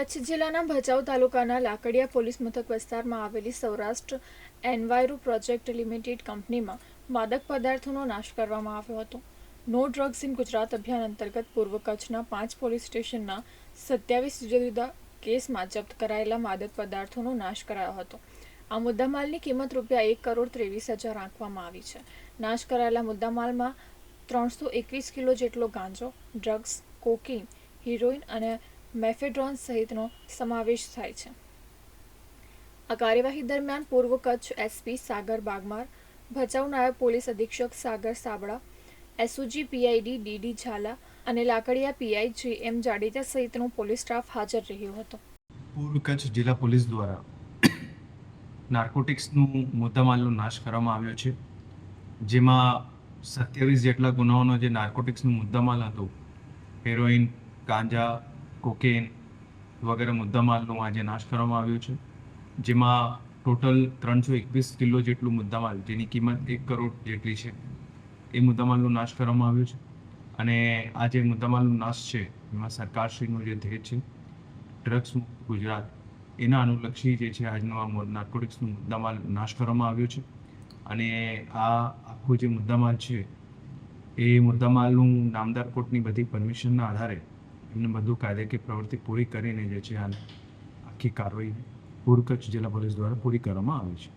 કચ્છ જિલ્લાના ભચાઉ તાલુકાના લાકડિયા પોલીસ મથક વિસ્તારમાં આવેલી સૌરાષ્ટ્ર એન્વાયરુ પ્રોજેક્ટ લિમિટેડ કંપનીમાં માદક પદાર્થોનો નાશ કરવામાં આવ્યો હતો. નો ડ્રગ્સ ઇન ગુજરાત અભિયાન અંતર્ગત પૂર્વ કચ્છના પાંચ પોલીસ સ્ટેશનના સત્યાવીસ જુદા જુદા કેસમાં જપ્ત કરાયેલા માદક પદાર્થોનો નાશ કરાયો હતો. આ મુદ્દામાલની કિંમત રૂપિયા એક કરોડ ત્રેવીસ હજાર આંકવામાં આવી છે. નાશ કરાયેલા મુદ્દામાલમાં ત્રણસો એકવીસ કિલો જેટલો ગાંજો, ડ્રગ્સ કોકીન હિરોઈન અને મેફેડ્રોન સહિતનો સમાવેશ થાય છે. આ કાર્યવાહી દરમિયાન પૂર્વ કચ્છ એસપી સાગર બાગમાર, ભચાઉ નાયબ પોલીસ અધિક્ષક Sagar Sabla, SOG PID DD Zala અને લાકડિયા પીઆઈ જે એમ જાડેજા સહિતનો પોલીસ સ્ટાફ હાજર રહ્યો હતો. પૂર્વ કચ્છ જિલ્લા પોલીસ દ્વારા નાર્કોટિક્સનું મુદ્દામાલનો નાશ કરવામાં આવ્યો છે. જેમાં સત્યાવીસ જેટલા ગુનાઓનો જે નાર્કોટિક્સનું મુદ્દામાલ હતું હેરોઇન ગાંજા કોકેન વગેરે મુદ્દામાલનો આજે નાશ કરવામાં આવ્યો છે. જેમાં ટોટલ ત્રણસો એકવીસ કિલો જેટલું મુદ્દામાલ, જેની કિંમત એક કરોડ જેટલી છે, એ મુદ્દામાલનો નાશ કરવામાં આવ્યો છે. અને આ જે મુદ્દામાલનો નાશ છે, એમાં સરકારશ્રીનો જે ધ્યેય છે, ડ્રગ્સ મુક્ત ગુજરાત, એના અનુલક્ષી જે છે આજનો આ નાર્કોટિક્સનો મુદ્દામાલ નાશ કરવામાં આવ્યો છે. અને આ આખો જે મુદ્દામાલ છે, એ મુદ્દામાલનું નામદાર કોર્ટની બધી પરમિશનના આધારે એમને બધું કાયદેકીય પ્રવૃત્તિ પૂરી કરીને જે છે આ આખી કાર્યવાહી પૂર્વ જિલ્લા પોલીસ દ્વારા પૂરી કરવામાં આવી છે.